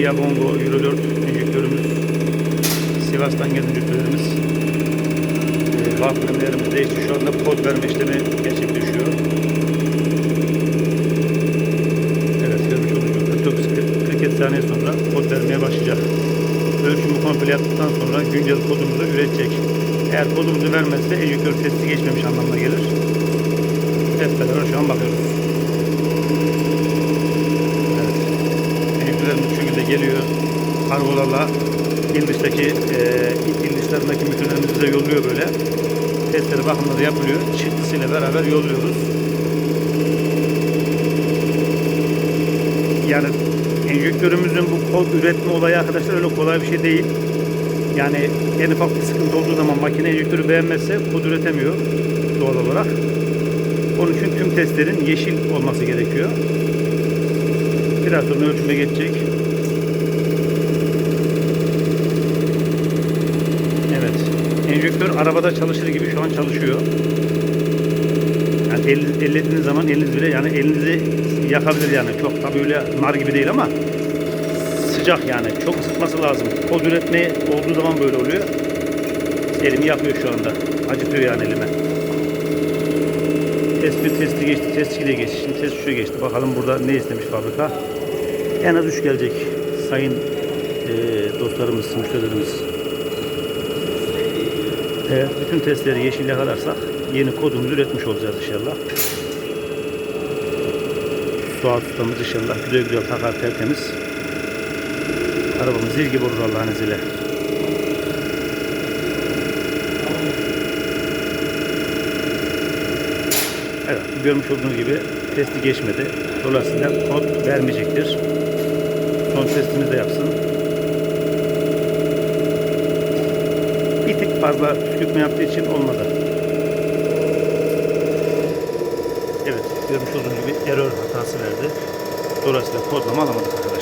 Kia Bongo Euro 4 enjektörümüz. Sivas'tan gelen enjektörümüz. E, değişti. Şu anda kod verme işlemi gerçekleşiyor. Evet görmüş 49 47 saniye sonra kod vermeye başlayacak. Ölçümü komple yaptıktan sonra güncel kodumuzu üretecek. Eğer kodumuzu vermezse enjektör testi geçmemiş anlamına gelir. Hep beraber şu an bakıyoruz. Evet. Enjektörlerimiz şekilde geliyor. Kargolarla il dıştaki e, il dışlarındaki müşterilerimiz bize yolluyor böyle. Testleri bakımları yapılıyor. Çıktısıyla beraber yolluyoruz. Yani enjektörümüzün bu kod üretme olayı arkadaşlar öyle kolay bir şey değil. Yani en ufak bir sıkıntı olduğu zaman makine enjektörü beğenmezse kod üretemiyor doğal olarak. Onun için tüm testlerin yeşil olması gerekiyor. Biraz sonra ölçüme geçecek. Enjektör arabada çalışır gibi şu an çalışıyor. Yani el, ellediğiniz zaman eliniz bile yani elinizi yakabilir yani. Çok tabii öyle nar gibi değil ama sıcak yani. Çok ısıtması lazım. Kod üretme olduğu zaman böyle oluyor. Elimi yakıyor şu anda. Acıtıyor yani elime. Test 1 testi geçti. Test 2 de geçti. Şimdi test 3'e geçti. Bakalım burada ne istemiş fabrika. En az 3 gelecek. Sayın eee, dostlarımız, müşterilerimiz. Evet, bütün testleri yeşil yakalarsak yeni kodumuzu üretmiş olacağız inşallah. Suat ustamız inşallah güzel güzel takar tertemiz. Arabamız zil gibi olur Allah'ın izniyle. Evet, görmüş olduğunuz gibi testi geçmedi. Dolayısıyla kod vermeyecektir. Son testimizi de yapsın. Bir tık fazla püskürtme yaptığı için olmadı. Evet, görmüş olduğunuz gibi error hatası verdi. Dolayısıyla kodlama alamadık arkadaşlar.